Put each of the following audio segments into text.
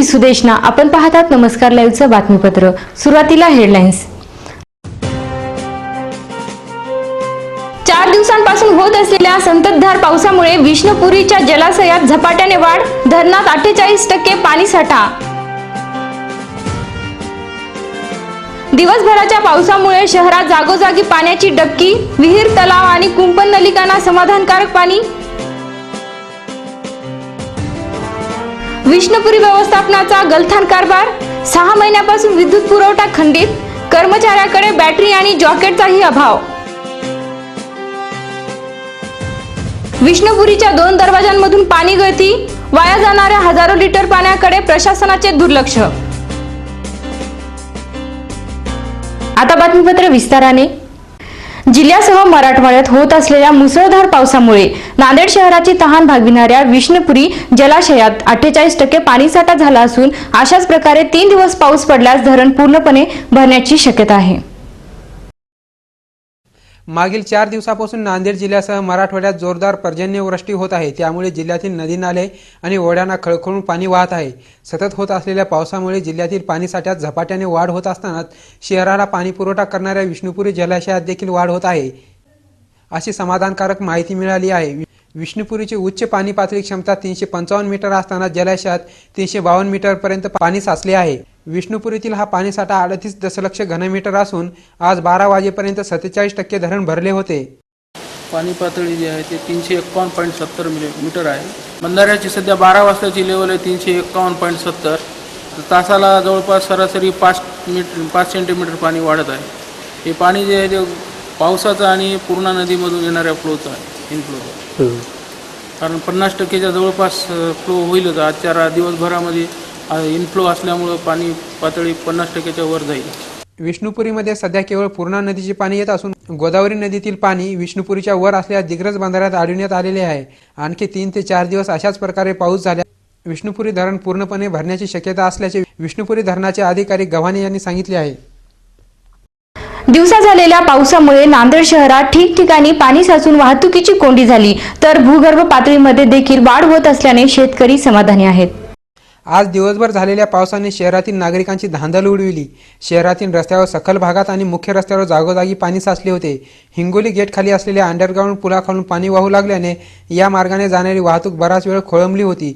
मी सुदेशना. आपण पाहतात नमस्कार लाईव्हचं बातमीपत्र. सुरुवातीला हेडलाईन्स. चार दिवसांपासून होत असलेल्या संततधार पावसामुळे विष्णुपुरीच्या जलाशयात झपाट्याने वाढ धरणात अठ्ठेचाळीस टक्के पाणीसाठा दिवसभराच्या पावसामुळे शहरात जागोजागी पाण्याची डबकी विहीर तलाव आणि कुंपण नलिकांना समाधानकारक पाणी विष्णुपुरी व्यवस्थापनाचा गलथान कारभार सहा महिन्यापासून विद्युत पुरवठा खंडित कर्मचाऱ्याकडे बॅटरी आणि जॉकेटचाही अभाव. विष्णुपुरीच्या दोन दरवाजांमधून पाणी गळती वाया जाणाऱ्या हजारो लिटर पाण्याकडे प्रशासनाचे दुर्लक्ष. आता बातमीपत्र विस्ताराने. जिल्ह्यासह मराठवाड्यात होत असलेल्या मुसळधार पावसामुळे नांदेड शहराची तहान भागविणाऱ्या विष्णुपुरी जलाशयात अठ्ठेचाळीस टक्के पाणीसाठा झाला असून अशाच प्रकारे तीन दिवस पाऊस पडल्यास धरण पूर्णपणे भरण्याची शक्यता आहे. मागील चार दिवसापासून नांदेड जिल्ह्यासह मराठवाड्यात जोरदार पर्जन्यवृष्टी होत आहे. त्यामुळे जिल्ह्यातील नदी नाले आणि ओढ्यांना खळखळून पाणी वाहत आहे. सतत होत असलेल्या पावसामुळे जिल्ह्यातील पाणीसाठ्यात झपाट्याने वाढ होत असतानाच शहराला पाणीपुरवठा करणाऱ्या विष्णुपुरी जलाशयात देखील वाढ होत आहे. अशी समाधानकारक माहिती मिळाली आहे. वि- विष्णुपुरीची उच्च पाणी पातळी क्षमता तीनशे पंचावन्न मीटर असताना जलाशयात तीनशे बावन्न मीटरपर्यंत पाणी साचले आहे. विष्णुपुरीतील हा पाणीसाठा अडतीस दशलक्ष घनमीटर असून आज बारा वाजेपर्यंत सत्तेचाळीस टक्के धरण भरले होते. पाणी पातळी जी आहे ते तीनशे एक्कावन्न पॉईंट सत्तर मीटर आहे. बंधाऱ्याची सध्या बारा वाजताची लेवल आहे तीनशे एक्कावन्न पॉईंट सत्तर. तासाला जवळपास सरासरी पाच मीटर पाच सेंटीमीटर पाणी वाढत आहे. हे पाणी जे आहे ते पावसाचं आणि पूर्णा नदीमधून येणाऱ्या फ्लोचं आहे इनफ्लोचं कारण पन्नास टक्केच्या जवळपास फ्लो होईलच आजच्या दिवसभरामध्ये इनफ्लो असल्यामुळं पाणी पातळी पन्नास टक्क्याच्या वर जाईल. विष्णुपुरीमध्ये सध्या केवळ पूर्णा नदीचे पाणी येत असून गोदावरी नदीतील पाणी विष्णुपुरीच्या वर असलेल्या दिग्रज बंधाऱ्यात आढळण्यात आलेले आहे. आणखी तीन ते चार दिवस अशाच प्रकारे पाऊस झाल्या. विष्णुपुरी धरण पूर्णपणे भरण्याची शक्यता असल्याचे विष्णुपुरी धरणाचे अधिकारी गव्हाणे यांनी सांगितले आहे. दिवसा झालेल्या पावसामुळे नांदेड शहरात ठिकठिकाणी पाणी साचून वाहतुकीची कोंडी झाली. तर भूगर्भ पातळीमध्ये देखील वाढ होत असल्याने शेतकरी समाधानी आहेत. आज दिवसभर झालेल्या पावसाने शहरातील नागरिकांची धांदल उडविली. शहरातील रस्त्यावर सखल भागात आणि मुख्य रस्त्यावर जागोजागी पाणी साचले होते. हिंगोली गेट खाली असलेल्या अंडरग्राऊंड पुलाखालून पाणी वाहू लागल्याने या मार्गाने जाणारी वाहतूक बराच वेळ खोळंबली होती.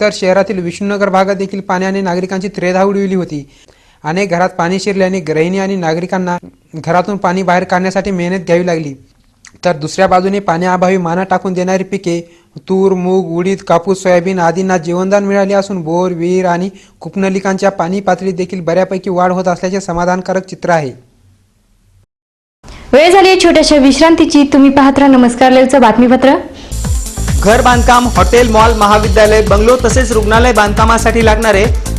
तर शहरातील विष्णुनगर भागात देखील पाण्याने नागरिकांची त्रेधा उडविली होती. अनेक घरात पाणी शिरल्याने गृहिणी आणि नागरिकांना घरातून पाणी बाहेर काढण्यासाठी मेहनत घ्यावी लागली. तर दुसऱ्या बाजूने पाण्याअभावी माना टाकून देणारी पिके तूर मूग उडीद कापूस सोयाबीन आदींना जीवनदान मिळाले असून बोर विहीर आणि कूपनलिकांच्या पाणी पातळीत देखील बऱ्यापैकी वाढ होत असल्याचे समाधानकारक चित्र आहे. वेळ झाली आहे छोट्याशा विश्रांतीची. तुम्ही पाहत राहा नमस्कार बातमीपत्र. घर बांधकाम हॉटेल मॉल महाविद्यालय बंगलो तसेच रुग्णालय बांधकामासाठी लागणारे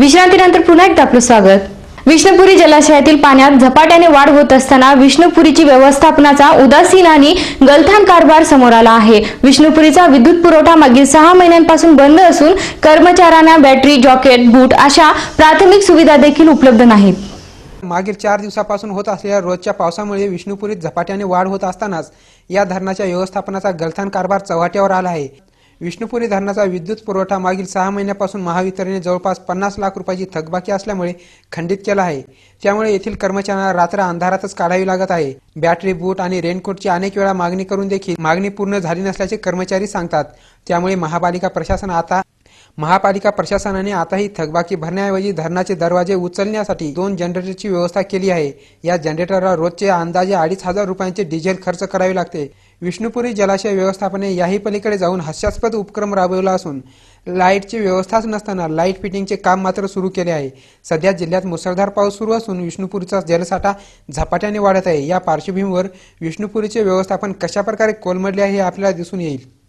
विश्रांतीनंतर पुन्हा एकदा आपलं स्वागत. विष्णुपुरी जलाशयातील पाण्यात झपाट्याने वाढ होत असताना विष्णुपुरीची व्यवस्थापनाचा उदासीन आणि गलथान कारभार समोर आला आहे. विष्णुपुरीचा विद्युत पुरवठा मागील सहा महिन्यांपासून बंद असून कर्मचाऱ्यांना बॅटरी जॉकेट बूट अशा प्राथमिक सुविधा देखील उपलब्ध नाहीत. मागील चार दिवसापासून होत असलेल्या रोजच्या पावसामुळे विष्णुपुरीत झपाट्याने वाढ होत असतानाच या धरणाच्या व्यवस्थापनाचा गलथान कारभार चव्हाट्यावर आला आहे. विष्णुपुरी धरणाचा विद्युत पुरवठा मागील सहा महिन्यापासून महावितरणने जवळपास पन्नास लाख रुपयाची थकबाकी असल्यामुळे खंडित केला आहे. त्यामुळे येथील कर्मचाऱ्यांना रात्र अंधारातच काढावी लागत आहे. बॅटरी बूट आणि रेनकोटची अनेक वेळा मागणी करून देखील मागणी पूर्ण झाली नसल्याचे कर्मचारी सांगतात. त्यामुळे महापालिका प्रशासन आता महापालिका प्रशासनाने आताही थकबाकी भरण्याऐवजी धरणाचे दरवाजे उचलण्यासाठी दोन जनरेटरची व्यवस्था केली आहे. या जनरेटरला रोजचे अंदाजे अडीच हजार रुपयांचे डिझेल खर्च करावे लागते. विष्णुपुरी जलाशय व्यवस्थापने याही पलीकडे जाऊन हास्यास्पद उपक्रम राबवला असून लाईटची व्यवस्थाच नसताना लाइट फिटिंगचे काम मात्र सुरू केले आहे. सध्या जिल्ह्यात मुसळधार पाऊस सुरू असून विष्णुपुरीचा जलसाठा झपाट्याने वाढत आहे. या पार्श्वभूमीवर विष्णुपुरीचे व्यवस्थापन कशाप्रकारे कोलमडले आहे हे आपल्याला दिसून येईल.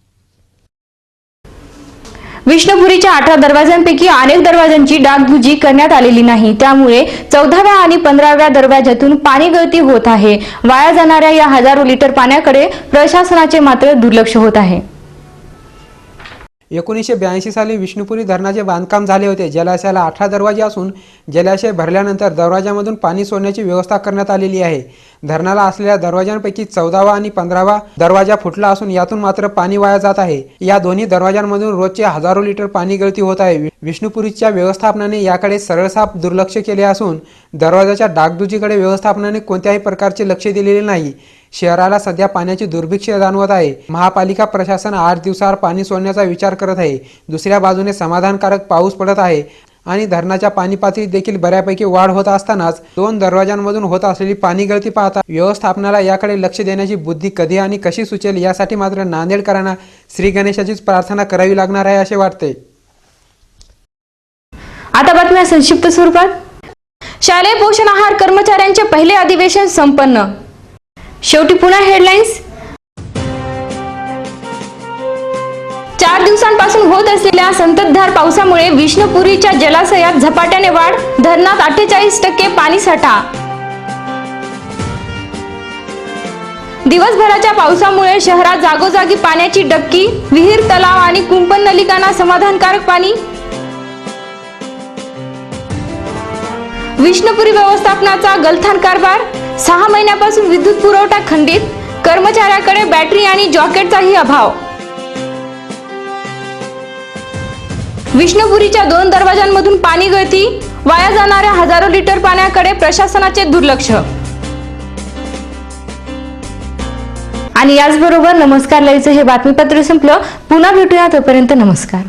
विष्णुपुरीच्या अठरा दरवाजांपैकी अनेक दरवाजांची डागडुजी करण्यात आलेली नाही. त्यामुळे चौदाव्या आणि पंधराव्या दरवाजातून पाणी गळती होत आहे. वाया जाणाऱ्या या हजारो लिटर पाण्याकडे प्रशासनाचे मात्र दुर्लक्ष होत आहे. एकोणीसशे ब्याऐंशी साली विष्णुपुरी धरणाचे बांधकाम झाले होते. जलाशयाला अठरा दरवाजे असून जलाशय भरल्यानंतर दरवाजामधून पाणी सोडण्याची व्यवस्था करण्यात आलेली आहे. धरणाला असलेल्या दरवाजांपैकी चौदावा आणि पंधरावा दरवाजा फुटला असून यातून मात्र पाणी वाया जात आहे. या दोन्ही दरवाजांमधून रोजचे हजारो लिटर पाणी गळती होत आहे. विष्णुपुरीच्या व्यवस्थापनाने याकडे सरळसाप दुर्लक्ष केले असून दरवाजाच्या डागदुजीकडे व्यवस्थापनाने कोणत्याही प्रकारचे लक्ष दिलेले नाही. शहराला सध्या पाण्याची दुर्भिक्ष जाणवत आहे. महापालिका प्रशासन आठ दिवसावर पाणी सोडण्याचा विचार करत आहे. दुसऱ्या बाजूने समाधानकारक पाऊस पडत आहे आणि धरणाच्या पाणी पातळीत देखील बऱ्यापैकी वाढ होत असतानाच दोन दरवाजांमधून होत असलेली पाणी गळती पाहता व्यवस्थापनाला याकडे लक्ष देण्याची बुद्धी कधी आणि कशी सुचेल यासाठी मात्र नांदेडकरांना श्री गणेशाचीच प्रार्थना करावी लागणार आहे असे वाटते. आता बातम्या संक्षिप्त स्वरूपात. शालेय पोषण आहार कर्मचाऱ्यांचे पहिले अधिवेशन संपन्न. शेवटी पुन्हा हेडलाईन्स चार दिवसांपासून होत असलेल्या संततधार पावसामुळे विष्णुपुरीच्या जलाशयात झपाट्याने वाढ धरणात अठ्ठेचाळीस टक्के पाणीसाठा दिवसभराच्या पावसामुळे शहरात जागोजागी पाण्याची डक्की विहीर तलाव आणि कुंपण नलिकांना समाधानकारक पाणी विष्णुपुरी व्यवस्थापनाचा गलथान कारभार सहा महिन्यापासून विद्युत पुरवठा खंडित कर्मचाऱ्याकडे बॅटरी आणि जॉकेटचाही अभाव. विष्णुपुरीच्या दोन दरवाजांमधून पाणी गळती वाया जाणाऱ्या हजारो लिटर पाण्याकडे प्रशासनाचे दुर्लक्ष. आणि याचबरोबर नमस्कार लईचं हे बातमीपत्र संपलं. पुन्हा भेटूया तोपर्यंत नमस्कार.